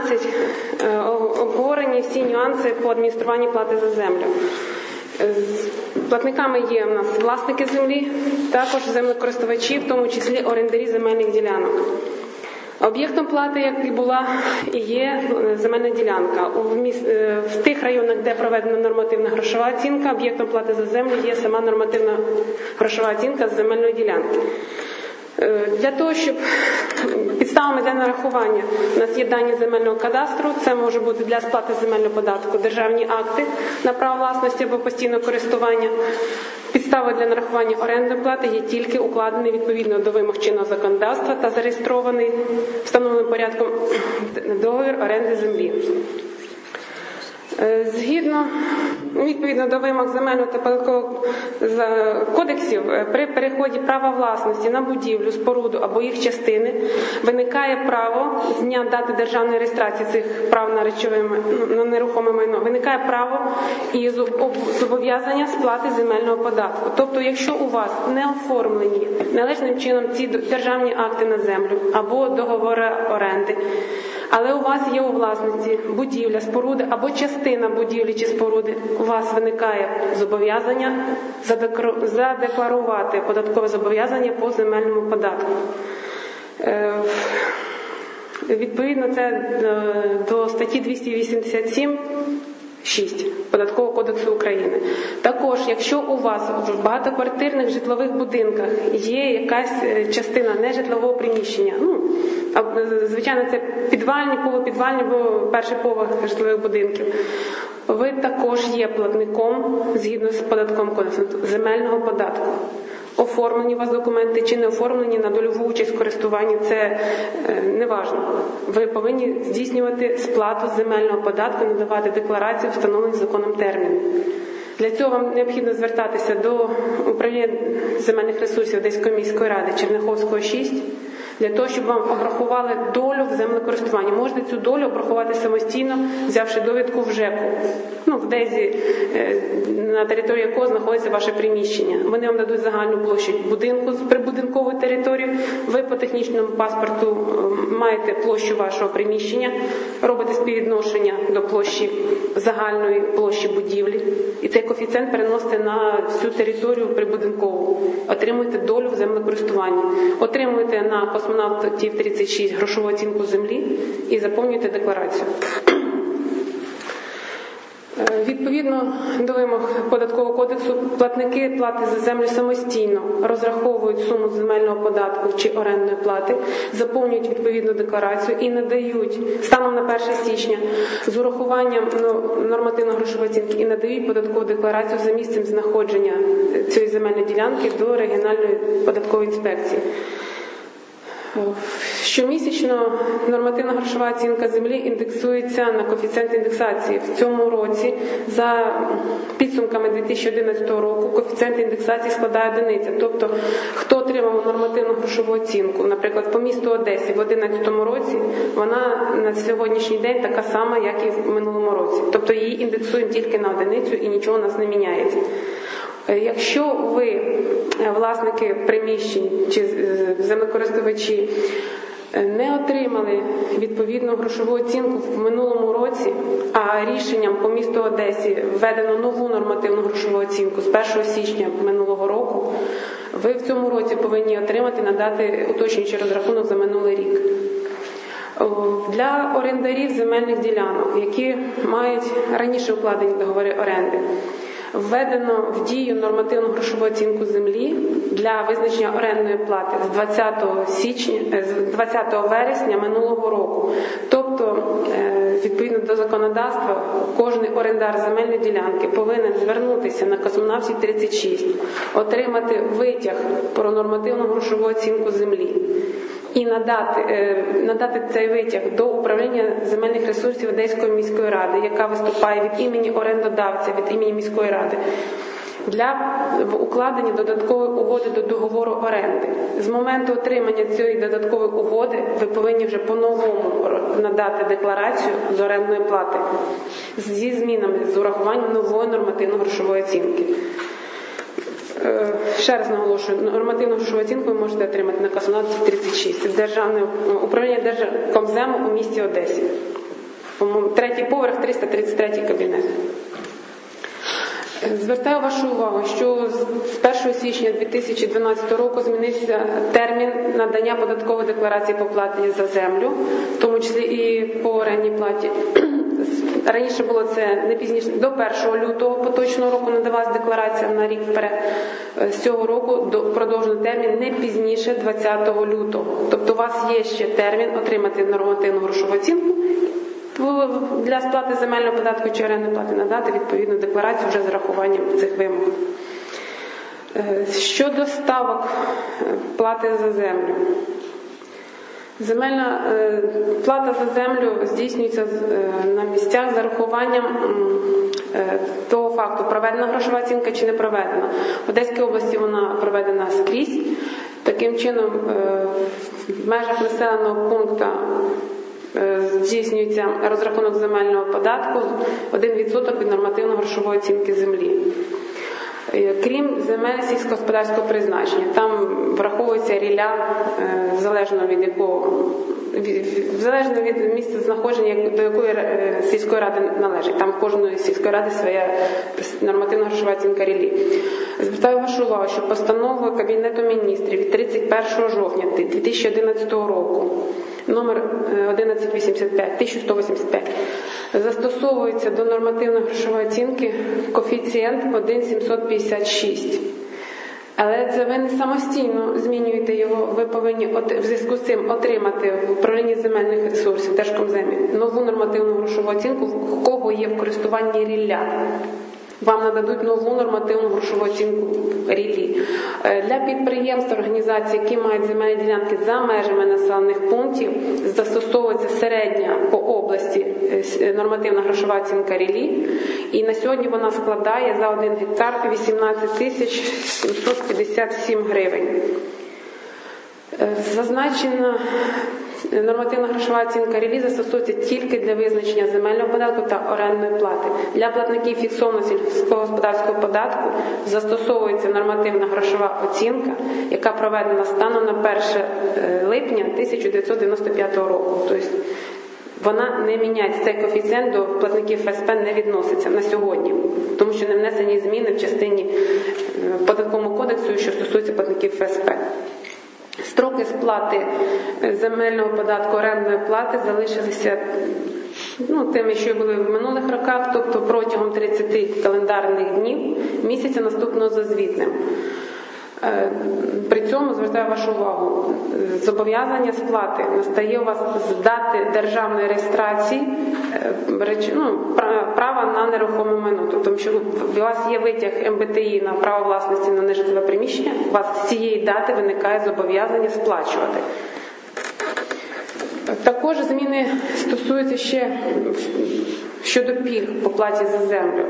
12 е, обговорені всі нюанси по адмініструванні плати за землю. Е, Платниками є у нас власники землі, також землекористувачі, в тому числі орендарі земельних ділянок. Об'єктом плати, як і була, є е, земельна ділянка. В тих районах, де проведена нормативна грошова оцінка, об'єктом плати за землю є сама нормативна грошова оцінка з земельної ділянки. Е, Для того, щоб підставами для нарахування у нас є дані земельного кадастру, це може бути для сплати земельного податку державні акти на право власності або постійного користування. Підставою для нарахування орендної плати є тільки укладений відповідно до вимог чинного законодавства та зареєстрований встановленим порядком договір оренди землі. Е, Згідно відповідно до вимог земельного та податкового кодексів, е, при переході права власності на будівлю, споруду або їх частини виникає право з дня дати державної реєстрації цих прав на речове на нерухоме майно. Виникає право і зобов'язання сплати земельного податку. Тобто, якщо у вас не оформлені належним чином ці державні акти на землю або договори оренди. Але у вас є у власності будівля, споруди або частина будівлі чи споруди. У вас виникає зобов'язання задекларувати податкове зобов'язання по земельному податку. Е, Відповідно, це е, до статті 287 6 Податкового кодексу України. Також, якщо у вас в багатоквартирних житлових будинках є якась е, частина нежитлового приміщення, ну звичайно, це підвальні, полупідвальні або перший поверх житлових будинків. Ви також є платником згідно з податком кодексом земельного податку. Оформлені у вас документи чи не оформлені на дольову участь в користуванні, це е, не важно. Ви повинні здійснювати сплату земельного податку, надавати декларацію встановлений законом термін. Для цього вам необхідно звертатися до управління земельних ресурсів Одеської міської ради Черняховського 6 для того, щоб вам обрахували долю в землекористуванні. Можете цю долю обрахувати самостійно, взявши довідку в ЖЕКу, ну в дезі е, на території якого знаходиться ваше приміщення. Вони вам дадуть загальну площу будинку з прибудинкової території. Ви по технічному паспорту е, маєте площу вашого приміщення, робите співвідношення до площі загальної площі будівлі, і цей коефіцієнт переносите на всю територію прибудинкову. Отримуєте долю в землекористуванні, отримуєте на космонавтів 36 грошову оцінку землі і заповнюєте декларацію. Е, Відповідно до вимог податкового кодексу, платники плати за землю самостійно розраховують суму земельного податку чи орендної плати, заповнюють відповідну декларацію і надають станом на 1 січня з урахуванням ну, нормативно-грошової оцінки і надають податкову декларацію за місцем знаходження цієї земельної ділянки до регіональної податкової інспекції. Щомісячно нормативна грошова оцінка землі індексується на коефіцієнт індексації. В цьому році за підсумками 2011 року коефіцієнт індексації складає одиниця. Тобто, хто отримав нормативну грошову оцінку, наприклад, по місту Одесі в 2011 році, вона на сьогоднішній день така сама, як і в минулому році. Тобто її індексуємо тільки на одиницю і нічого у нас не міняється. Е, Якщо ви власники приміщень чи е, землекористувачі е, не отримали відповідну грошову оцінку в минулому році, а рішенням по місту Одесі введено нову нормативну грошову оцінку з 1 січня минулого року, ви в цьому році повинні отримати надати уточнюючий розрахунок за минулий рік. Для орендарів земельних ділянок, які мають раніше укладені договори оренди, введено в дію нормативну грошову оцінку землі для визначення орендної плати з 20 січня, е, з 20 вересня минулого року. Тобто, е, відповідно до законодавства, кожний орендар земельної ділянки повинен звернутися на космонавтів 36, отримати витяг про нормативну грошову оцінку землі і надати, е, надати цей витяг до управління земельних ресурсів Одеської міської ради, яка виступає від імені орендодавця, від імені міської ради. Для укладення додаткової угоди до договору оренди з моменту отримання цієї додаткової угоди ви повинні вже по-новому надати декларацію з орендної плати зі змінами з урахуванням нової нормативно-грошової оцінки. Е, Ще раз наголошую, нормативну грошову оцінку ви можете отримати на Космонавтів 36. Державне управління Держкомзему у місті Одесі. Третій поверх, 333 кабінет. Звертаю вашу увагу, що з 1 січня 2012 року змінився термін надання податкової декларації по платі за землю, в тому числі і по орендній платі. Раніше було це не пізніше до 1 лютого поточного року надавалася декларація на рік вперед. З цього року до продовжений термін не пізніше 20 лютого. Тобто у вас є ще термін отримати нормативну грошову оцінку для сплати земельного податку чи орендної плати надати відповідну декларацію вже з рахуванням цих вимог. Щодо ставок плати за землю. Земельна плата за землю здійснюється на місцях з зарахуванням того факту, проведена грошова оцінка чи не проведена. В Одеській області вона проведена скрізь. Таким чином, в межах населеного пункту здійснюється розрахунок земельного податку 1% від нормативно-грошової оцінки землі. Крім земель сільськогосподарського призначення, там враховується ріля залежно від якого залежно від місця знаходження, до якої сільської ради належить. Там кожної сільської ради своя нормативна грошова оцінка рілі. Звертаю вашу увагу, що постановою Кабінету міністрів від 31 жовтня 2011 року номер 1185, 1185 застосовується до нормативної грошової оцінки коефіцієнт 1,756. Але це ви не самостійно змінюєте його, ви повинні в зв'язку з цим отримати в управлінні земельних ресурсів Держкомземі нову нормативну грошову оцінку, в кого є в користуванні рілля. Вам нададуть нову нормативну грошову оцінку рілі. Для підприємств, організацій, які мають земельні ділянки за межами населених пунктів, застосовується середня по області нормативна грошова оцінка рілі. І на сьогодні вона складає за один гектар 18 тисяч 757 гривень. Зазначена нормативна грошова оцінка релі застосується тільки для визначення земельного податку та орендної плати. Для платників фіксованого сільськогосподарського податку застосовується нормативна грошова оцінка, яка проведена станом на 1 липня 1995 року. Тобто вона не міняється. Цей коефіцієнт до платників ФСП не відноситься на сьогодні, тому що не внесені зміни в частині податкового кодексу, що стосується платників ФСП. Строки сплати земельного податку орендної плати залишилися ну, тими, що були в минулих роках, тобто протягом 30 календарних днів місяця наступного за звітним. При цьому звертаю вашу увагу, зобов'язання сплати настає у вас з дати державної реєстрації ну, права на нерухоме майно. Тобто, що у вас є витяг МБТІ на право власності на нежитлове приміщення, у вас з цієї дати виникає зобов'язання сплачувати. Також зміни стосуються ще щодо пільг по платі за землю.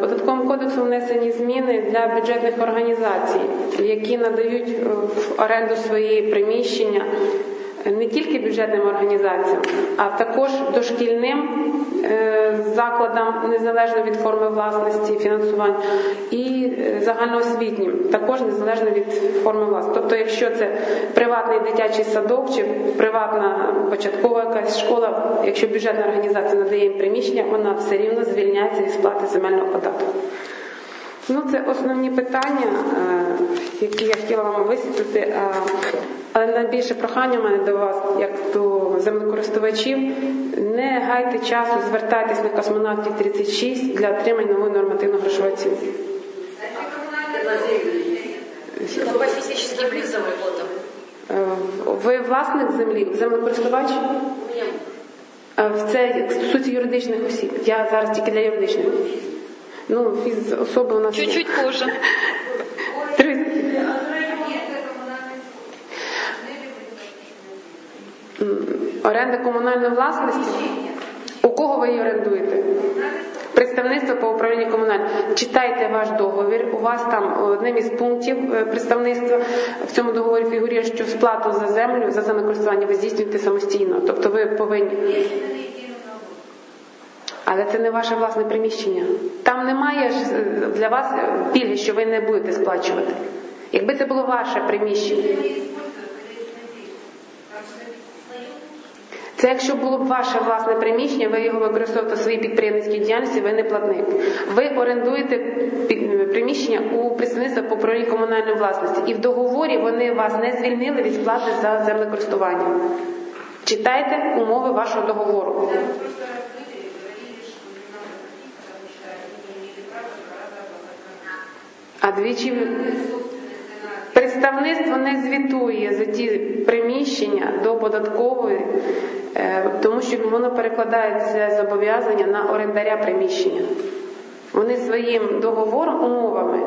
Податковим кодексом внесені зміни для бюджетних організацій, які надають в оренду свої приміщення не тільки бюджетним організаціям, а також дошкільним закладам, незалежно від форми власності, фінансування, і загальноосвітнім, також незалежно від форми власності. Тобто, якщо це приватний дитячий садок чи приватна початкова якась школа, якщо бюджетна організація надає їм приміщення, вона все рівно звільняється від сплати земельного податку. Ну, це основні питання, які я хотіла вам висвітлити. Але найбільше прохання в мене до вас, як до землекористувачів, не гайте часу, звертайтесь на космонавтів 36 для отримання нової нормативно-грошової оцінки. Лицам. Ви власник землі, землекористувач? В це стосується юридичних осіб. Я зараз тільки для юридичних. Ну, фіз особи у нас Чуть-чуть позже. Оренда комунальної власності. У кого ви її орендуєте? Представництво по управлінню комунальним. Читайте ваш договір. У вас там одним із пунктів представництва в цьому договорі фігурує, що сплату за землю, за землекористування ви здійснюєте самостійно. Тобто ви повинні. Але це не ваше власне приміщення. Там немає для вас пільги, що ви не будете сплачувати. Якби це було ваше приміщення. Це якщо було б ваше власне приміщення, ви його використовуєте в своїй підприємницькій діяльності, ви не платник. Ви орендуєте приміщення у представництва по праві комунальної власності, і в договорі вони вас не звільнили від сплати за землекористування. Читайте умови вашого договору. А двічі представництво не звітує за ті приміщення до податкової, що воно перекладається зобов'язання на орендаря приміщення. Вони своїм договором, умовами,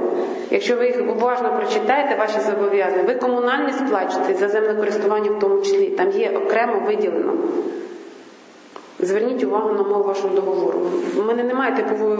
якщо ви їх уважно прочитаєте, ваші зобов'язання, ви комунальні сплачуєте за землекористування в тому числі. Там є окремо виділено. Зверніть увагу на мову вашого договору. У мене немає типової.